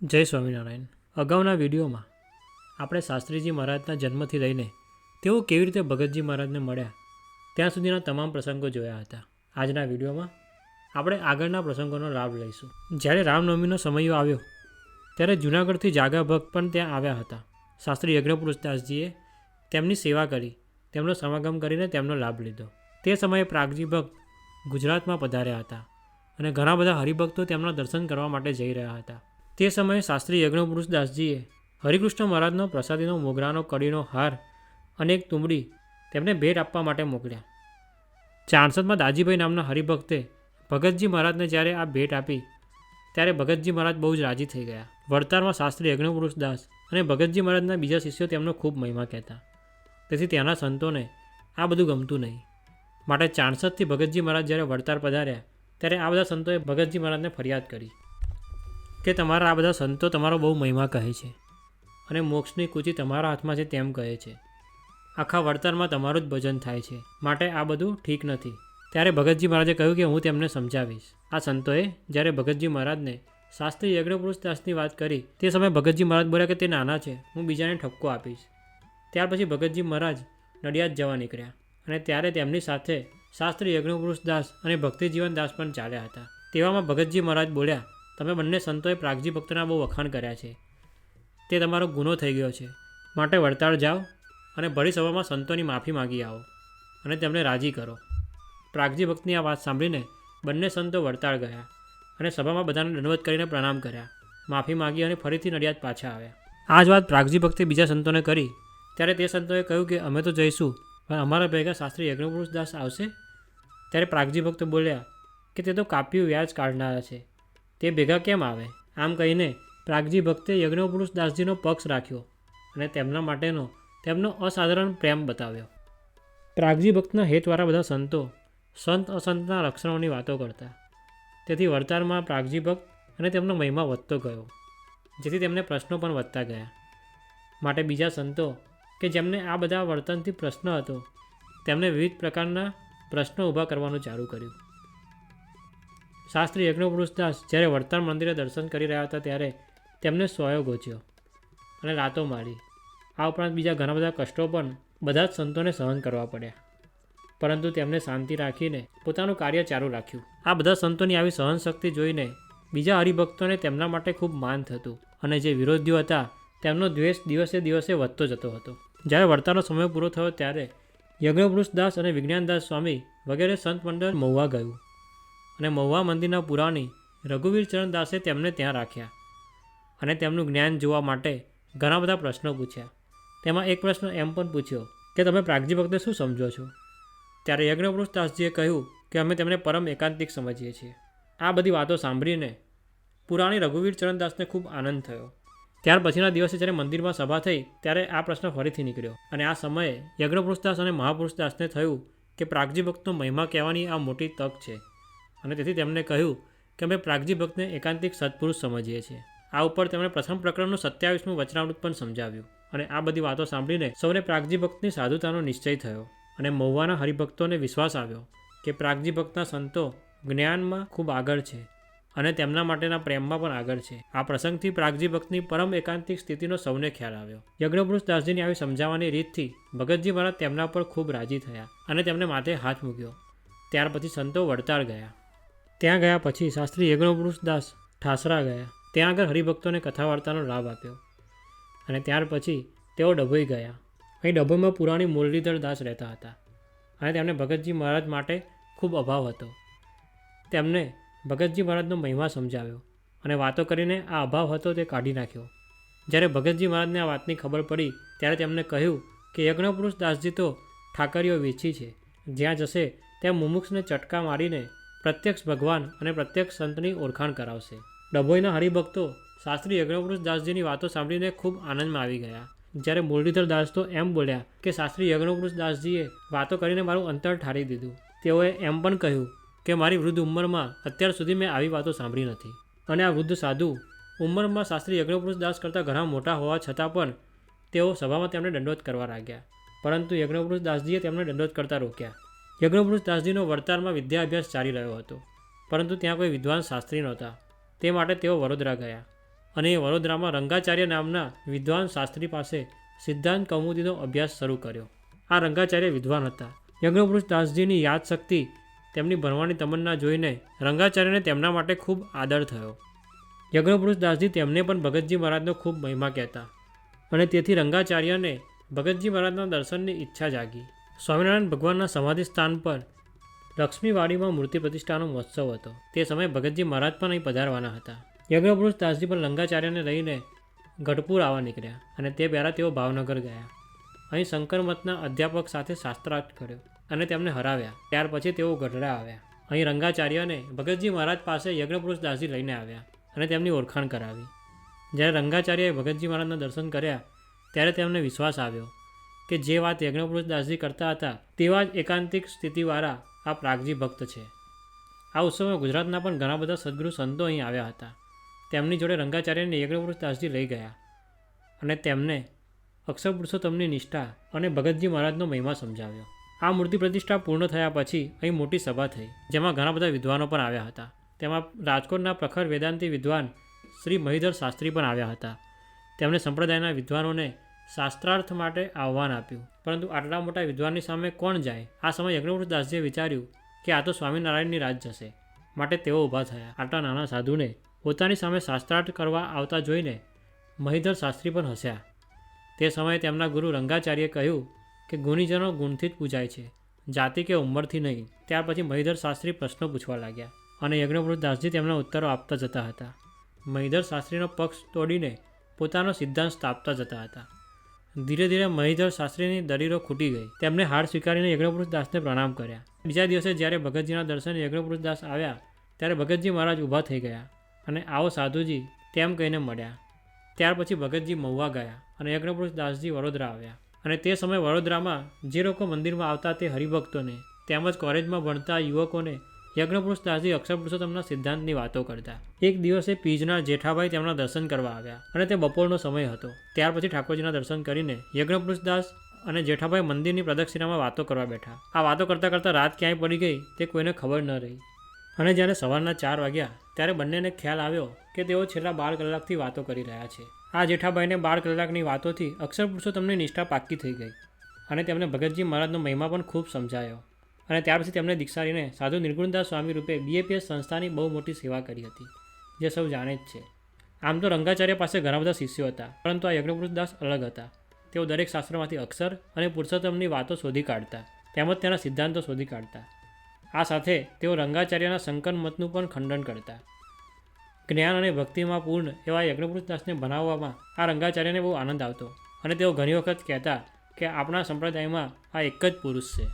જય સ્વામિનારાયણ. અગાઉના વિડીયોમાં આપણે શાસ્ત્રીજી મહારાજના જન્મથી લઈને તેઓ કેવી રીતે ભગતજી મહારાજને મળ્યા, ત્યાં સુધીના તમામ પ્રસંગો જોયા હતા. આજના વિડીયોમાં આપણે આગળના પ્રસંગોનો લાભ લઈશું. જ્યારે રામનવમીનો સમયો આવ્યો, ત્યારે જૂનાગઢથી જાગા ભક્ત પણ ત્યાં આવ્યા હતા. શાસ્ત્રી યજ્ઞપુરુષદાસજીએ તેમની સેવા કરી, તેમનો સમાગમ કરીને તેમનો લાભ લીધો. તે સમયે પ્રાગજી ભક્ત ગુજરાતમાં પધાર્યા હતા અને ઘણા બધા હરિભક્તો તેમના દર્શન કરવા માટે જઈ રહ્યા હતા. તે સમયે શાસ્ત્રી યજ્ઞપુરુષદાસજીએ હરિકૃષ્ણ મહારાજનો પ્રસાદીનો મોગરાનો કડીનો હાર અને એક તુંબડી તેમને ભેટ આપવા માટે મોકલ્યા. ચાણસદમાં દાજીભાઈ નામના હરિભક્તે ભગતજી મહારાજને જ્યારે આ ભેટ આપી, ત્યારે ભગતજી મહારાજ બહુ જ રાજી થઈ ગયા. વડતારમાં શાસ્ત્રી યજ્ઞપુરુષદાસ અને ભગતજી મહારાજના બીજા શિષ્યો તેમનો ખૂબ મહિમા કહેતા. તેથી ત્યાંના સંતોને આ બધું ગમતું નહીં. માટે ચાણસદથી ભગતજી મહારાજ જ્યારે વડતાર પધાર્યા, ત્યારે આ બધા સંતોએ ભગતજી મહારાજને ફરિયાદ કરી. કે તમારા આ બધા સંતો તમારો બહુ મહિમા કહે છે અને મોક્ષની કૂચી તમારા હાથમાં છે તેમ કહે છે. આખા વળતરમાં તમારું જ ભજન થાય છે. માટે આ બધું ઠીક નથી. ત્યારે ભગતજી મહારાજે કહ્યું કે હું તેમને સમજાવીશ. આ સંતોએ જ્યારે ભગતજી મહારાજને શાસ્ત્રી યજ્ઞપુરુષ દાસની વાત કરી, તે સમયે ભગતજી મહારાજ બોલ્યા કે તે નાના છે, હું બીજાને ઠપકો આપીશ. ત્યાર પછી ભગતજી મહારાજ નડિયાદ જવા નીકળ્યા અને ત્યારે તેમની સાથે શાસ્ત્રી યજ્ઞપુરુષ દાસ અને ભક્તિજીવન દાસ પણ ચાલ્યા હતા. તેવામાં ભગતજી મહારાજ બોલ્યા તમે બંને સંતોએ પ્રાગજી ભક્તના બહુ વખાણ કર્યા છે. તે તમારો ગુનો થઈ ગયો છે. માટે વડતાળ જાઓ અને ભરી સભામાં સંતોની માફી માગી આવો અને તેમને રાજી કરો. પ્રાગજી ભક્તની આ વાત સાંભળીને બંને સંતો વડતાળ ગયા અને સભામાં બધાને દંડવત કરીને પ્રણામ કર્યા. માફી માગી અને ફરીથી નડિયાદ પાછા આવ્યા. આ જ વાત પ્રાગજી ભક્તે બીજા સંતોને કરી. ત્યારે તે સંતોએ કહ્યું કે અમે તો જઈશું, પણ અમારા ભેગા શાસ્ત્રી યજ્ઞપુરુષ દાસ આવશે? ત્યારે પ્રાગજી ભક્ત બોલ્યા કે તે તો કાપ્યું વ્યાજ કાઢનારા છે. તે ભેગા કેમ આવે? આમ કહીને પ્રાગજી ભક્તે યજ્ઞપુરુષ દાસજીનો પક્ષ રાખ્યો અને તેમના માટેનો તેમનો અસાધારણ પ્રેમ બતાવ્યો. પ્રાગજી ભક્તના હેતવાળા બધા સંતો સંત અસંતના લક્ષણોની વાતો કરતા. તેથી વર્તારમાં પ્રાગજી ભક્ત અને તેમનો મહિમા વધતો ગયો, જેથી તેમને પ્રશ્નો પણ વધતા ગયા. માટે બીજા સંતો કે જેમને આ બધા વર્તનથી પ્રશ્ન હતો તેમણે વિવિધ પ્રકારના પ્રશ્નો ઊભા કરવાનું ચાલુ કર્યું. શાસ્ત્રી યજ્ઞપુરુષદાસ જ્યારે વર્તમાન મંદિરે દર્શન કરી રહ્યા હતા ત્યારે તેમને સોયો ગોચ્યો અને રાતો મારી. આ ઉપરાંત બીજા ઘણા બધા કષ્ટો પણ બધા જ સંતોને સહન કરવા પડ્યા. પરંતુ તેમને શાંતિ રાખીને પોતાનું કાર્ય ચાલુ રાખ્યું. આ બધા સંતોની આવી સહનશક્તિ જોઈને બીજા હરિભક્તોને તેમના માટે ખૂબ માન થતું અને જે વિરોધીઓ હતા તેમનો દ્વેષ દિવસે દિવસે વધતો જતો હતો. જ્યારે વર્તાનો સમય પૂરો થયો ત્યારે યજ્ઞપુરુષ દાસ અને વિજ્ઞાનદાસ સ્વામી વગેરે સંત મંડળ મહુવા ગયું. અને મહુવા મંદિરના પુરાણી રઘુવીર ચરણદાસે તેમને ત્યાં રાખ્યા અને તેમનું જ્ઞાન જોવા માટે ઘણા બધા પ્રશ્નો પૂછ્યા. તેમાં એક પ્રશ્ન એમ પણ પૂછ્યો કે, તમે પ્રાગજી ભક્તને શું સમજો છો? ત્યારે યજ્ઞપુરુષ કહ્યું કે, અમે તેમને પરમ એકાંતિક સમજીએ છીએ. આ બધી વાતો સાંભળીને પુરાણી રઘુવીર ચરણદાસને ખૂબ આનંદ થયો. ત્યાર પછીના દિવસે જ્યારે મંદિરમાં સભા થઈ, ત્યારે આ પ્રશ્ન ફરીથી નીકળ્યો અને આ સમયે યજ્ઞપુરુષદાસ અને મહાપુરુષદાસને થયું કે, પ્રાગજી ભક્તનો મહિમા કહેવાની આ મોટી તક છે. અને તેથી તેમણે કહ્યું કે અમે પ્રાગજી ભક્તને એકાંતિક સત્પુરુષ સમજીએ છીએ. આ ઉપર તેમણે પ્રથમ પ્રકરણનું સત્યાવીસમું વચનામૃત પણ સમજાવ્યું અને આ બધી વાતો સાંભળીને સૌને પ્રાગજી ભક્તની સાધુતાનો નિશ્ચય થયો અને મહુવાના હરિભક્તોને વિશ્વાસ આવ્યો કે પ્રાગજી ભક્તના સંતો જ્ઞાનમાં ખૂબ આગળ છે અને તેમના માટેના પ્રેમમાં પણ આગળ છે. આ પ્રસંગથી પ્રાગજી ભક્તની પરમ એકાંતિક સ્થિતિનો સૌને ખ્યાલ આવ્યો. યજ્ઞપુરુષ દાસજીની આવી સમજાવવાની રીતથી ભગતજી મહારાજ તેમના પર ખૂબ રાજી થયા અને તેમને માથે હાથ મૂક્યો. ત્યાર પછી સંતો વડતાળ ગયા. ત્યાં ગયા પછી શાસ્ત્રી યજ્ઞપુરુષ દાસ ઠાસરા ગયા. ત્યાં આગળ હરિભક્તોને કથા વાર્તાનો લાભ આપ્યો અને ત્યાર પછી તેઓ ડભોઈ ગયા. અહીં ડભોઈમાં પુરાણી મુરલીધર દાસ રહેતા હતા અને તેમને ભગતજી મહારાજ માટે ખૂબ અભાવ હતો. તેમને ભગતજી મહારાજનો મહિમા સમજાવ્યો અને વાતો કરીને આ અભાવ હતો તે કાઢી નાખ્યો. જ્યારે ભગતજી મહારાજને આ વાતની ખબર પડી ત્યારે તેમણે કહ્યું કે યજ્ઞપુરુષ દાસજી તો ઠાકરીઓ વેચી છે. જ્યાં જશે ત્યાં મુમુક્ષને ચટકા મારીને પ્રત્યક્ષ ભગવાન અને પ્રત્યક્ષ સંતની ઓળખાણ કરાવશે. ડભોઈના હરિભક્તો શાસ્ત્રી યજ્ઞપુરુષ દાસજીની વાતો સાંભળીને ખૂબ આનંદમાં આવી ગયા. જ્યારે મુરલીધર દાસ તો એમ બોલ્યા કે, શાસ્ત્રી યજ્ઞપુરુષ દાસજીએ વાતો કરીને મારું અંતર ઠારી દીધું. તેઓએ એમ પણ કહ્યું કે, મારી વૃદ્ધ ઉંમરમાં અત્યાર સુધી મેં આવી વાતો સાંભળી નથી. અને આ વૃદ્ધ સાધુ ઉંમરમાં શાસ્ત્રી યજ્ઞપુરુષ દાસ કરતાં ઘણા મોટા હોવા છતાં પણ તેઓ સભામાં તેમને દંડોત કરવા લાગ્યા. પરંતુ યજ્ઞપુરુષ દાસજીએ તેમને દંડોત કરતા રોક્યા. યજ્ઞપુરુષ દાસજીનો વડતારમાં વિદ્યાભ્યાસ ચાલી રહ્યો હતો, પરંતુ ત્યાં કોઈ વિદ્વાન શાસ્ત્રી નહોતા. તે માટે તેઓ વડોદરા ગયા અને એ વડોદરામાં રંગાચાર્ય નામના વિદ્વાન શાસ્ત્રી પાસે સિદ્ધાંત કૌમુદીનો અભ્યાસ શરૂ કર્યો. આ રંગાચાર્ય વિદ્વાન હતા. યજ્ઞપુરુષ દાસજીની યાદશક્તિ તેમની ભણવાની તમન્ના જોઈને રંગાચાર્યને તેમના માટે ખૂબ આદર થયો. યજ્ઞપુરુષ દાસજી તેમને પણ ભગતજી મહારાજનો ખૂબ મહિમા કહેતા અને તેથી રંગાચાર્યને ભગતજી મહારાજના દર્શનની ઈચ્છા જાગી. સ્વામિનારાયણ ભગવાનના સમાધિ સ્થાન પર લક્ષ્મીવાડીમાં મૂર્તિ પ્રતિષ્ઠાનો મહોત્સવ હતો. તે સમયે ભગતજી મહારાજ પણ અહીં પધારવાના હતા. યજ્ઞપુરુષ દાસજી પણ રંગાચાર્યને લઈને ગઢપુર આવવા નીકળ્યા અને તે પહેલાં તેઓ ભાવનગર ગયા. અહીં શંકર મતના અધ્યાપક સાથે શાસ્ત્રાર્થ કર્યો અને તેમને હરાવ્યા. ત્યાર પછી તેઓ ગઢડા આવ્યા. અહીં રંગાચાર્યને ભગતજી મહારાજ પાસે યજ્ઞપુરુષ દાસજી લઈને આવ્યા અને તેમની ઓળખાણ કરાવી. જ્યારે રંગાચાર્યએ ભગતજી મહારાજના દર્શન કર્યા, ત્યારે તેમને વિશ્વાસ આવ્યો. કે જે વાત યજ્ઞપુરુષ દાસજી કરતા હતા, તેવા જ એકાંતિક સ્થિતિવાળા આ પ્રાગજી ભક્ત છે. આ ઉત્સવમાં ગુજરાતના પણ ઘણા બધા સદગુરુ સંતો અહીં આવ્યા હતા. તેમની જોડે રંગાચાર્યને યજ્ઞપુરુષ દાસજી લઈ ગયા અને તેમને અક્ષર પુરુષોત્તમની નિષ્ઠા અને ભગતજી મહારાજનો મહિમા સમજાવ્યો. આ મૂર્તિ પ્રતિષ્ઠા પૂર્ણ થયા પછી અહીં મોટી સભા થઈ, જેમાં ઘણા બધા વિદ્વાનો પણ આવ્યા હતા. તેમાં રાજકોટના પ્રખર વેદાંતી વિદ્વાન શ્રી મહિધર શાસ્ત્રી પણ આવ્યા હતા. તેમણે સંપ્રદાયના વિદ્વાનોને શાસ્ત્રાર્થ માટે આહ્વાન આપ્યું. પરંતુ આટલા મોટા વિદ્વાનની સામે કોણ જાય? આ સમયે યજ્ઞવૃદ્ધદાસજીએ દાસજીએ વિચાર્યું કે આ તો સ્વામિનારાયણની રાજ જશે. માટે તેઓ ઊભા થયા. આટલા નાના સાધુને પોતાની સામે શાસ્ત્રાર્થ કરવા આવતા જોઈને મહીધર શાસ્ત્રી પણ હસ્યા. તે સમયે તેમના ગુરુ રંગાચાર્યે કહ્યું કે ગુણીજનો ગુણથી જ પૂજાય છે. જાતિ કે ઉંમરથી નહીં. ત્યાર પછી મહીધર શાસ્ત્રી પ્રશ્નો પૂછવા લાગ્યા અને યજ્ઞવૃદ્ધદાસજી દાસજી તેમના ઉત્તરો આપતા જતા હતા. મહીધર શાસ્ત્રીનો પક્ષ તોડીને પોતાનો સિદ્ધાંત સ્થાપતા જતા હતા. ધીરે ધીરે મહીધર શાસ્ત્રીની દરીરો ખૂટી ગઈ. તેમણે હાર સ્વીકારીને યજ્ઞપુરુષ દાસને પ્રણામ કર્યા. બીજા દિવસે જ્યારે ભગતજીના દર્શને યજ્ઞપુરુષ દાસ આવ્યા, ત્યારે ભગતજી મહારાજ ઊભા થઈ ગયા અને આવો સાધુજી તેમ કહીને મળ્યા. ત્યાર પછી ભગતજી મહુવા ગયા અને યજ્ઞપુરુષ દાસજી વડોદરા આવ્યા. અને તે સમયે વડોદરામાં જે લોકો મંદિરમાં આવતા તે હરિભક્તોને, તેમજ કોલેજમાં ભણતા યુવકોને યજ્ઞપુરુષ દાસજી અક્ષર પુરુષોત્તમના સિદ્ધાંતની વાતો કરતા. એક દિવસે પીજના જેઠાભાઈ તેમના દર્શન કરવા આવ્યા અને તે બપોરનો સમય હતો. ત્યાર પછી ઠાકોરજીના દર્શન કરીને યજ્ઞપુરુષ દાસ અને જેઠાભાઈ મંદિરની પ્રદક્ષિણામાં વાતો કરવા બેઠા. આ વાતો કરતાં કરતાં રાત ક્યાંય પડી ગઈ તે કોઈને ખબર ન રહી. અને જ્યારે સવારના ચાર વાગ્યા ત્યારે બંનેને ખ્યાલ આવ્યો કે તેઓ છેલ્લા બાર કલાકથી વાતો કરી રહ્યા છે. આ જેઠાભાઈને બાર કલાકની વાતોથી અક્ષર પુરુષોત્તમની નિષ્ઠા પાક્કી થઈ ગઈ અને તેમને ભગતજી મહારાજનો મહિમા પણ ખૂબ સમજાયો. અને ત્યાર પછી તેમણે દીક્ષારીને સાધુ નિર્ગુણદાસ સ્વામી રૂપે બીએપીએસ સંસ્થાની બહુ મોટી સેવા કરી હતી, જે સૌ જાણે જ છે. આમ તો રંગાચાર્ય પાસે ઘણા બધા શિષ્યો હતા, પરંતુ આ યજ્ઞપુરુષદાસ અલગ હતા. તેઓ દરેક શાસ્ત્રમાંથી અક્ષર અને પુરુષોત્તમની વાતો શોધી કાઢતા, તેમજ તેના સિદ્ધાંતો શોધી કાઢતા. આ સાથે તેઓ રંગાચાર્યના સંકન મતનું પણ ખંડન કરતા. જ્ઞાન અને ભક્તિમાં પૂર્ણ એવા યજ્ઞપુરુષદાસને બનાવવામાં આ રંગાચાર્યને બહુ આનંદ આવતો, અને તેઓ ઘણી વખત કહેતા કે આપણા સંપ્રદાયમાં આ એક જ પુરુષ છે.